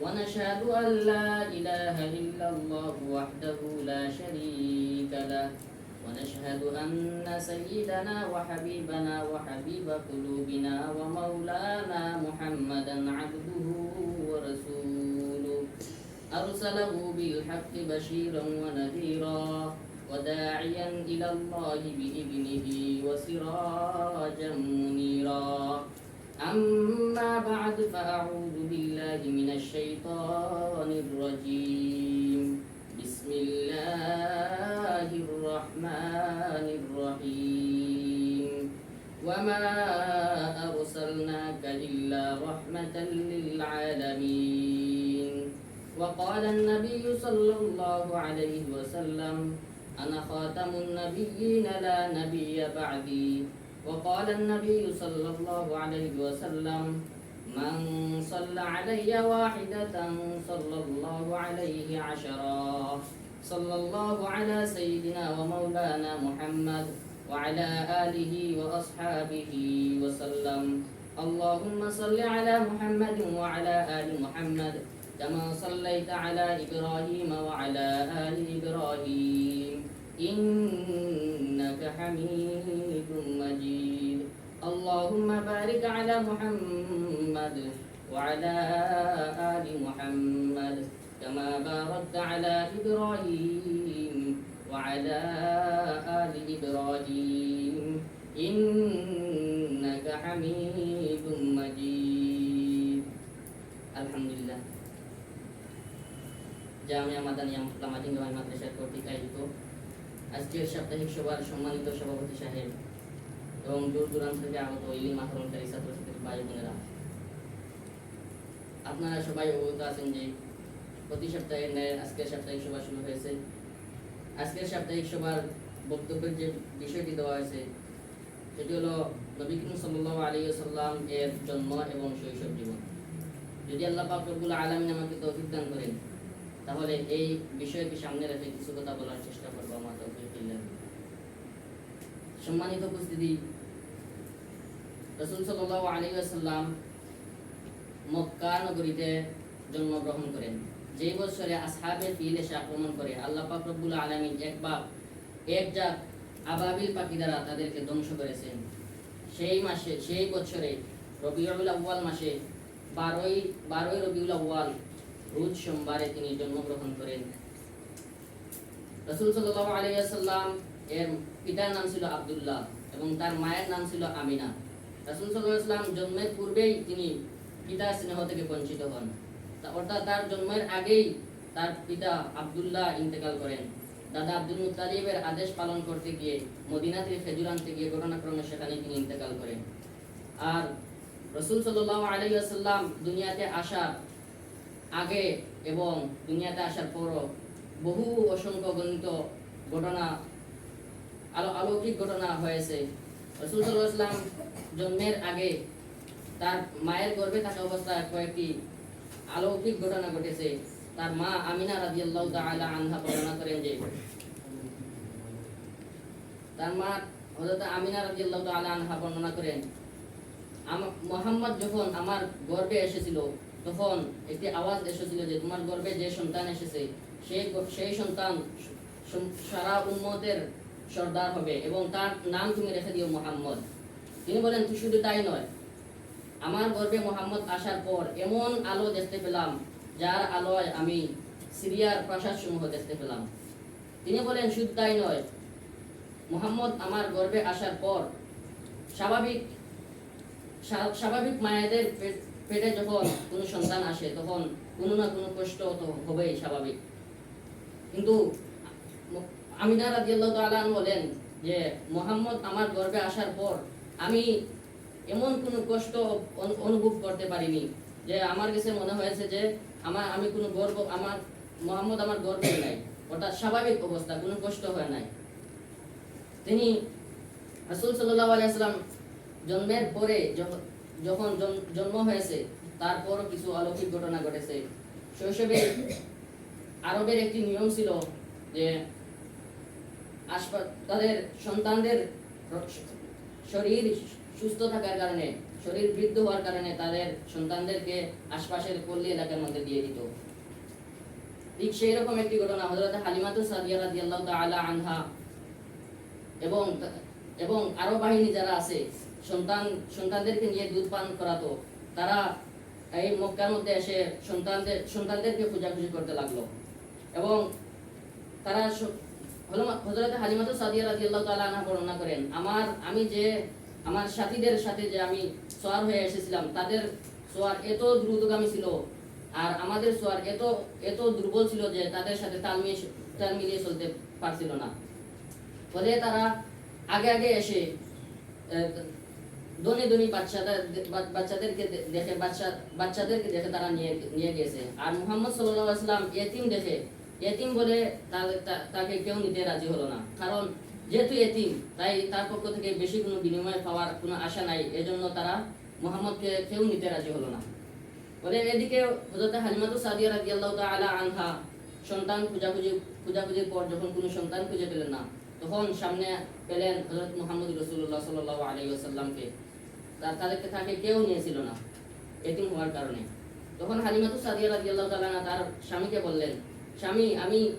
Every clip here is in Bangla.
ونشهد أن لا إله إلا الله وحده لا شريك له. ونشهد أن سيدنا وحبيبنا وحبيب قلوبنا ومولانا محمدا عبده ورسوله. أرسله بالحق بشيرا ونذيرا وداعيا إلى الله بإذنه وسراجا منيرا. أما بعد فأعوذ بالله من الشيطان الرجيم. بسم الله الرحمن الرحيم. وما أرسلناك إلا رحمة للعالمين. وقال النبي صلى الله عليه وسلم أنا خاتم النبيين لا نبي بعدي. وقال النبي صلى الله عليه وسلم من صلى علي واحدة صلى الله عليه عشرا. صلى الله على سيدنا ومولانا محمد وعلى آله وأصحابه وسلم. اللهم صل على محمد وعلى آل محمد كما صليت على إبراهيم وعلى آل إبراهيم. إنك حميد مجيد اللهم بارك على محمد وعلى آل محمد كما باركت على إبراهيم وعلى آل إبراهيم إنك حميد مجيد الحمد لله Jamiah Madan yang pertama tinggal Madrasah Kurtika itu আজকের সাপ্তাহিক সভার সম্মানিত সভাপতি সাহেব এবং দূর দূরান্ত থেকে আগত ইলিম আহরণকারী ছাত্রছাত্রী ভাই বোনেরা। আপনারা সবাই অবগত আছেন যে প্রতি সপ্তাহে ন্যায় আজকের সাপ্তাহিক সভা শুরু হয়েছে। আজকের সাপ্তাহিক সভার বক্তব্যের যে বিষয়টি দেওয়া হয়েছে, সেটি হলো নবী করিম সাল্লাহ আলী সাল্লাম এর জন্ম এবং শৈশব জীবন। যদি আল্লাহ পাক রব্বুল আলমিন আমাকে তৌফিক দান করেন তাহলে এই বিষয়কে সামনে রেখে কিছু কথা বলার চেষ্টা করব আমার তৌফিক বিল্লাহ। সম্মানিত উপস্থিতি, রসুল সাল্লাহ আলী আসাল্লাম মক্কা নগরীতে জন্মগ্রহণ করেন যেই বছরে আসহাবে ফিল এসে আক্রমণ করে, আল্লাহ পাক রব্বুল আলমিন একবার এক জাত আবাবিল পাখি দ্বারা তাদেরকে ধ্বংস করেছেন সেই মাসে, সেই বছরে রবিউল আউ্বাল মাসে বারোই বারোই রবিউল আউ্বাল রোজ সোমবারে তিনি জন্মগ্রহণ করেন। রসুল সাল্লাহ আলিয়াল্লাম এর পিতার নাম ছিল আবদুল্লাহ এবং তার মায়ের নাম ছিল আমিনা। রসুল সাল্লাম জন্মের পূর্বেই তিনি পিতার স্নেহ থেকে বঞ্চিত হন। অর্থাৎ তার জন্মের আগেই তার পিতা আবদুল্লাহ ইন্তেকাল করেন। দাদা আব্দুল মুতালিবের আদেশ পালন করতে গিয়ে মদিনা থেকে খেজুর আনতে গিয়ে ঘটনাক্রমে সেখানে তিনি ইন্তেকাল করেন। আর রসুল সাল্লাহ আলাইসাল্লাম দুনিয়াতে আসার আগে এবং দুনিয়াতে আসার পরও বহু অসংখ্য গণিত ঘটনা, আলো, অলৌকিক ঘটনা হয়েছে। রসুল সাল্লাম জন্মের আগে তার মায়ের গর্ভে থাকা অবস্থায় কয়েকটি অলৌকিক ঘটনা ঘটেছে। তার মা আমিনা রাদিয়াল্লাহু তাআলা আনহা বর্ণনা করেন যে, তার মা হযরত আমিনা রাদিয়াল্লাহু তাআলা আনহা বর্ণনা করেন মোহাম্মদ যখন আমার গর্ভে এসেছিল তখন একটি আওয়াজ এসেছিল যে, তোমার গর্ভে যে সন্তান এসেছে সেই সেই সন্তান সারা উম্মতের সর্দার হবে এবং তার নাম তুমি রেখে দিও মোহাম্মদ। তিনি বলেন তুই শুধু তাই নয়। আমার গর্ভে মোহাম্মদ আসার পর এমন আলো দেখতে পেলাম, যার আলোয় আমি সিরিয়ার প্রাসাদ সমূহ দেখতে পেলাম। তিনি বলেন, শুধু তাই নয়। মোহাম্মদ আমার গর্বে আসার পর স্বাভাবিক স্বাভাবিক মায়েদের পেটে যখন কোনো সন্তান আসে, তখন কোনো না কোনো কষ্ট তো হবেই স্বাভাবিক। কিন্তু আমিনা রাদিয়াল্লাহু তাআলা আনহু বলেন যে, মোহাম্মদ আমার গর্ভে আসার পর আমি এমন কোনো কষ্ট অনুভব করতে পারিনি যে আমার কাছে মনে হয়েছে যে আমার, আমি কোনো গর্ব, আমার, মোহাম্মদ আমার গর্ব নাই। অর্থাৎ স্বাভাবিক অবস্থা, কোনো কষ্ট হয় নাই। তিনি রাসূল আলাইহি সাল্লাম জন্মের পরে যখন- যখন জন্ম হয়েছে, তারপরও কিছু অলৌকিক ঘটনা ঘটেছে। শৈশবে আরবের একটি নিয়ম ছিল যে তাদের সন্তানদের শরীর সুস্থ থাকার কারণে, শরীর বৃদ্ধ হওয়ার কারণে তাদের সন্তানদেরকে আশপাশের পল্লী এলাকার মধ্যে দিয়ে দিত। ঠিক সেই রকম একটি ঘটনা হযরত হালিমাতু সাদিয়া রাদিয়াল্লাহু তাআলা আনহা এবং এবং আরও বাহিনী যারা আছে সন্তান, সন্তানদেরকে নিয়ে দুধ পান করাতো। তারা এই মক্কার মধ্যে এসে সন্তানদের, সন্তানদেরকে খোঁজাখুঁজি করতে লাগল। এবং তারা হজরত হালিমাতু সাদিয়া রাদিয়াল্লাহু তাআলা আনহা বর্ণনা করেন। আমার, আমি যে, আমার সাথীদের সাথে যে আমি সোয়ার হয়ে এসেছিলাম, তাদের সোয়ার এত দ্রুতগামী ছিল, আর আমাদের সোয়ার এত এত দুর্বল ছিল যে তাদের সাথে তাল মিলিয়ে তাল মিলিয়ে চলতে পারছিল না। ফলে তারা আগে আগে এসে ধনী ধনী বাচ্চাদের বাচ্চাদেরকে দেখে, বাচ্চা বাচ্চাদেরকে দেখে তারা নিয়ে নিয়ে আর এতিম দেখে। এতিম বলে তাকে কেউ নিতে রাজি হলো না। কারণ যেহেতু এতিম, তাই তার পক্ষ থেকে বেশি কোনো বিনিময় পাওয়ার কোনো আশা নাই। এজন্য তারা মুহাম্মদকে কেউ নিতে রাজি হলো না। বলে এদিকে হালিমাতু সাদিয়া রাদিয়াল্লাহু তাআলা আনহা সন্তান খোঁজাখুঁজি খোঁজাখুঁজির পর যখন কোনো সন্তান খুঁজে পেলেন না, তখন সামনে পেলেন হযরত মুহাম্মদ রাসূলুল্লাহ সাল্লাল্লাহু আলাইহি ওয়াসাল্লামকে। তার তাদেরকে তাকে কেউ নিয়েছিল না, এতিম হওয়ার কারণে। তখন হালিমাতু সাদিয়া রাদিয়াল্লাহু তাআলা আনহা তার স্বামীকে বললেন, স্বামী, আমি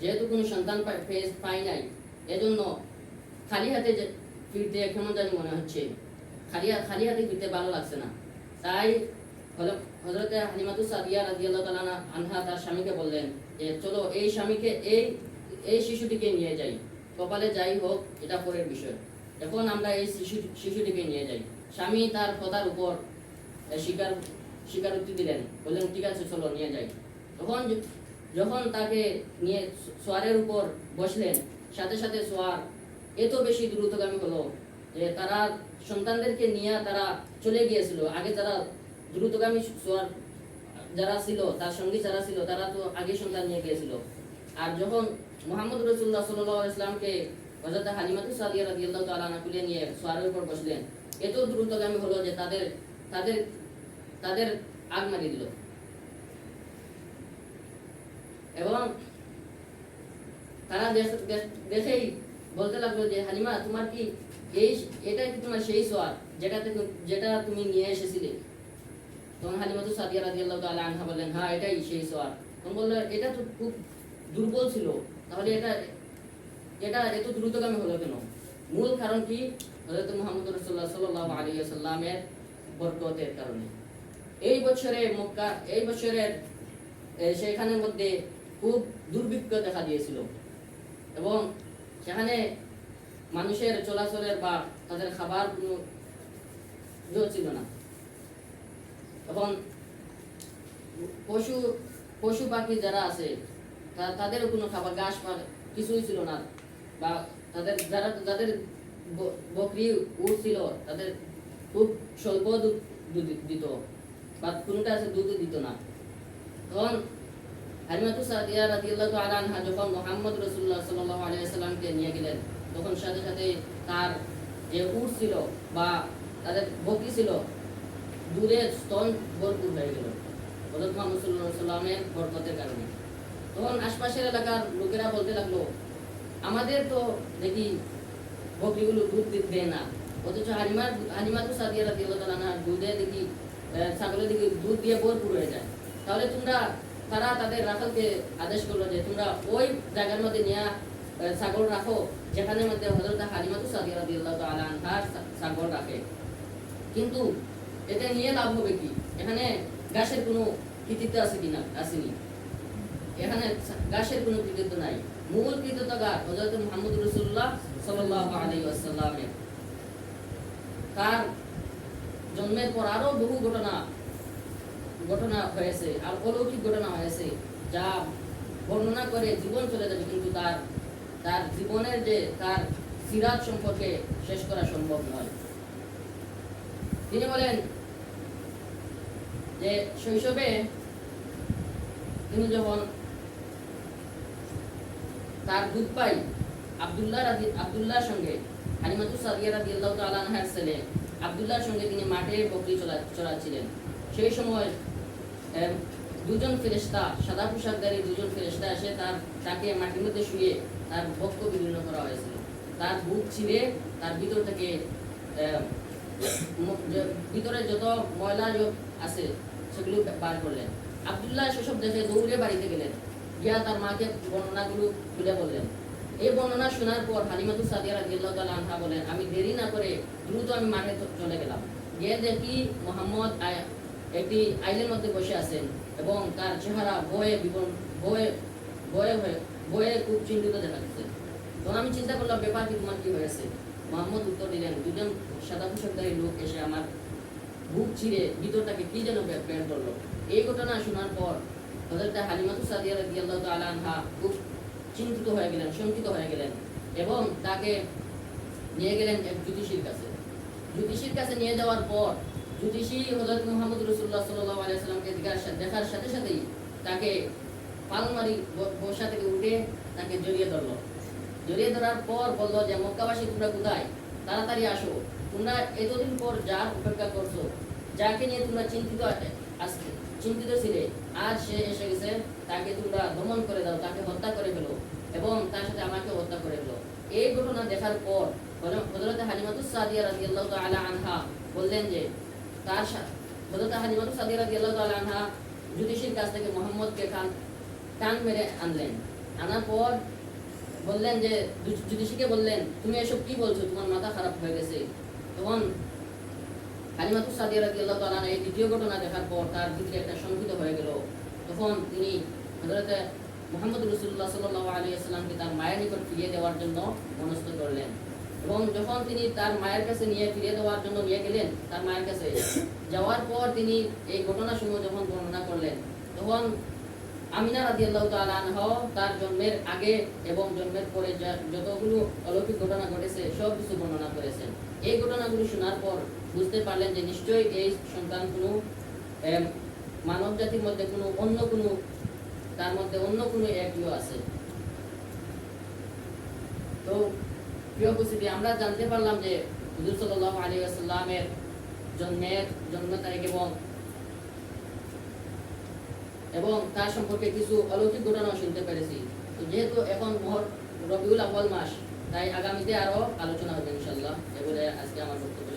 যেহেতু কোনো সন্তান পেয়ে- পাই নাই, এজন্য খালি হাতে ফিরতে কেমন জানি মনে হচ্ছে। খালি খালি হাতে ফিরতে ভালো লাগছে না। তাই হযরতে হালিমাতু সাদিয়া রাদিয়াল্লাহু তাআলা আনহা- আনহা তার স্বামীকে বললেন যে, চলো এই স্বামীকে, এই এই শিশুটিকে নিয়ে যাই। কপালে যাই হোক, এটা পরের বিষয়। এখন আমরা এই শিশু শিশুটিকে নিয়ে যাই। স্বামী তার কথার উপর স্বীকার, স্বীকারোক্তি দিলেন। বললেন, ঠিক আছে, চলো, নিয়ে যাই। তখন যখন তাকে নিয়ে সোয়ারের উপর বসলেন, সাথে সাথে সোয়ার এত বেশি দ্রুতগামী হলো যে তারা সন্তানদেরকে নিয়ে তারা চলে গিয়েছিল। আগে তারা দ্রুতগামী সোয়ার যারা ছিল, তার সঙ্গী যারা ছিল, তারা তো আগে সন্তান নিয়ে গিয়েছিল। আর যখন মোহাম্মদ রসুল্লাহ সাল্লাহ ইসলামকে হজরত হালিমাতু সাদিয়া রাদিয়াল্লাহু তাআলা তুলে নিয়ে সোয়ারের উপর বসলেন। এত দ্রুতগামী হলো যে তাদের তাদের তাদের আগ মারিয়ে দিল। এবং তারা দেখ- দেখ- দেখেই বলতে লাগল যে, হালিমা, তোমার কি এই এটা কি তোমার সেই সোয়ার যেটাতে যেটা তুমি নিয়ে এসেছিলে? তখন হালিমাতু সাদিয়া রাদিয়াল্লাহু তাআলা আনহা বললেন হ্যাঁ এটাই সেই সোয়ার। তখন বলল, এটা তো খুব দুর্বল ছিল। তাহলে এটা এটা এত দ্রুতগামী হলো কেন? মূল কারণ কি? হযরত মুহাম্মদ সাল্লাল্লাহু আলাইহি ওয়াসাল্লামের বরকতের কারণে। এই বছরে মক্কা, এই বছরের সেখানের মধ্যে খুব দুর্ভিক্ষ দেখা দিয়েছিল। এবং সেখানে মানুষের চলাচলের বা তাদের খাবার কোনো ছিল না। এবং পশু পশু পাখি যারা আছে তাদেরও কোনো খাবার, ঘাস কিছুই ছিল না। বা তাদের, যারা বকরি তাদের খুব স্বল্প দুধ দিত। বা কোনটা আছে, দুধ দিত না। তখন হালিমাতু সাদিয়া রাদিয়াল্লাহু আনহা যখন রাসূলুল্লাহ সাল্লাল্লাহু আলাইহি ওয়াসাল্লামকে নিয়ে গেলেন, তখন সাথে সাথে তার যে উট ছিল বা তাদের বকরি ছিল দুধের স্তন ভরপুর হয়ে গেল। হযরত মুহাম্মদ সাল্লাল্লাহু আলাইহি ওয়াসাল্লামের বরকতের কারণে। তখন আশপাশের এলাকার লোকেরা বলতে লাগল আমাদের তো দেখি বকরিগুলো দুধ দেয় না। অথচ হালিমার হালিমাতু সাদিয়া রাদিয়াল্লাহু তাআলা আনহা দুধে দেখি আহ, ছাগলের দিকে দুধ দিয়ে ভরপুর হয়ে যায়। তাহলে তোমরা তারা তাদের রাখালকে আদেশ করল যে তোমরা ওই জায়গার মধ্যে নিয়ে ছাগল রাখো যেখানে মধ্যে হযরত হালিমাতু সাদিয়া রাদিয়াল্লাহু তাআলা আনহার ছাগল রাখে। কিন্তু এতে নিয়ে লাভ হবে কি? এখানে গাছের কোনো কৃতিত্ব আছে কিনা? আসেনি। এখানে গাছের কোনো কৃতিত্ব নাই। মূল হযরত মুহাম্মদ রাসূলুল্লাহ সাল্লাল্লাহু আলাইহি ওয়াসাল্লামের। তার জন্মের পর আরও বহু ঘটনা ঘটনা হয়েছে আর অলৌকিক ঘটনা হয়েছে, যা বর্ণনা করে জীবন চলে যাবে, কিন্তু তার তার জীবনের যে, তার সিরাত সম্পর্কে শেষ করা সম্ভব নয়। তিনি বলেন যে শৈশবে তিনি যখন তার দুধ পাই আব্দুল্লাহ রাদি আবদুল্লাহর সঙ্গে হালিমাতু সাদিয়া রাদিয়াল্লাহু তাআলা আনহার ছেলে আব্দুল্লাহর সঙ্গে তিনি মাঠে বকরি চলা, চড়াচ্ছিলেন। সেই সময় দুজন ফেরেশতা, সাদা পোশাকধারী দুজন ফেরেশতা এসে তার, তাকে মাটির মধ্যে শুয়ে তার বক্ষ বিভিন্ন করা হয়েছিল। তার বুক ছিঁড়ে তার ভিতর থেকে ভিতরে যত ময়লা আছে সেগুলো বার করলেন। আব্দুল্লাহ সেসব দেখে দৌড়ে বাড়িতে গেলেন। গিয়া তার মাকে বর্ণনাগুলো খুলে বললেন। এই বর্ণনা শোনার পর হালিমাতু সাদিয়া রাদিয়াল্লাহু তাআলা আনহা বলেন, আমি দেরি না করে দ্রুত আমি মাঠে চলে গেলাম। গিয়ে দেখি মোহাম্মদ একটি আইলের মধ্যে বসে আছেন এবং তার চেহারা ভয়ে বিবন ভয়ে ভয়ে হয়ে ভয়ে খুব চিন্তিত দেখা যাচ্ছে। তখন আমি চিন্তা করলাম, ব্যাপার কি, তোমার কি হয়েছে? মোহাম্মদ উত্তর দিলেন, দুজন সাদা পোশাকধারী লোক এসে আমার বুক ছিঁড়ে ভিতরটাকে কি যেন বের করল? এই ঘটনা শোনার পর হযরত হালিমাতু সাদিয়া রাদিয়াল্লাহু তাআলা আনহা খুব চিন্তিত হয়ে গেলেন, শঙ্কিত হয়ে গেলেন এবং তাকে নিয়ে গেলেন এক জ্যোতিষীর কাছে। জ্যোতিষীর কাছে নিয়ে যাওয়ার পর জ্যোতিষী হযরত মুহাম্মদ রাসূলুল্লাহ সাল্লাল্লাহু আলাইহি সাল্লামকে দেখার সাথে সাথেই তাকে পালমারি বসা থেকে উঠে তাকে জড়িয়ে ধরলো। জড়িয়ে ধরার পর বলল যে, মক্কাবাসী, তোমরা কোথায়? তাড়াতাড়ি আসো। তোমরা এতদিন পর যার অপেক্ষা করছ? যাকে নিয়ে তোমরা চিন্তিত আজকে? চিন্তিত ছিলে। আজ সে এসে গেছে, তাকে তোমরা দমন করে দাও, তাকে হত্যা করে ফেলো এবং তার সাথে আমাকে হত্যা করে ফেলো। এই ঘটনা দেখার পর হযরত হালিমাতুস সাদিয়া রাদিয়াল্লাহু তাআলা আনহা বললেন যে, তার হযরত হালিমাতুস সাদিয়া রাদিয়াল্লাহু তাআলা আনহা জ্যোতিষীর কাছ থেকে মোহাম্মদকে কান টান মেরে আনলেন। আনার পর বললেন যে জ্যোতি- জ্যোতিষীকে বললেন, তুমি এসব কি বলছো? তোমার মাথা খারাপ হয়ে গেছে। তখন সাদিয়া রাদিয়াল্লাহু তাআলা এই দ্বিতীয় ঘটনা দেখার পর তার ভিতরে একটা হয়ে গেল। তখন তিনি হযরত মুহাম্মদ আলাইহি ওয়াসাল্লামকে তার মায়ের নিকট ফিরিয়ে দেওয়ার জন্য মনস্থ করলেন এবং যখন তিনি তার মায়ের কাছে নিয়ে ফিরিয়ে দেওয়ার জন্য নিয়ে গেলেন তার মায়ের কাছে যাওয়ার পর তিনি এই ঘটনাসমূহ যখন বর্ণনা করলেন, তখন আমিনা তাআলা আনহা তার জন্মের আগে এবং জন্মের পরে যতগুলো অলৌকিক ঘটনা ঘটেছে সব কিছু বর্ণনা করেছেন। এই ঘটনাগুলো শোনার পর বুঝতে পারলেন যে নিশ্চয়ই এই সন্তান কোনো মানব জাতির মধ্যে কোনো অন্য কোনো, তার মধ্যে অন্য কোনো একটিও আছে। তো প্রিয় উপস্থিতি, আমরা জানতে পারলাম যে হুজুর সাল্লাল্লাহু আলাইহি ওয়াসাল্লামের জন্মের জন্ম তারিখ এবং এবং তার সম্পর্কে কিছু অলৌকিক ঘটনাও শুনতে পেরেছি। তো যেহেতু এখন মহর রবিউল আব্বাল মাস তাই আগামীতে আরও আলোচনা হবে ইনশাল্লাহ এগুলো আজকে আমার বক্তব্য।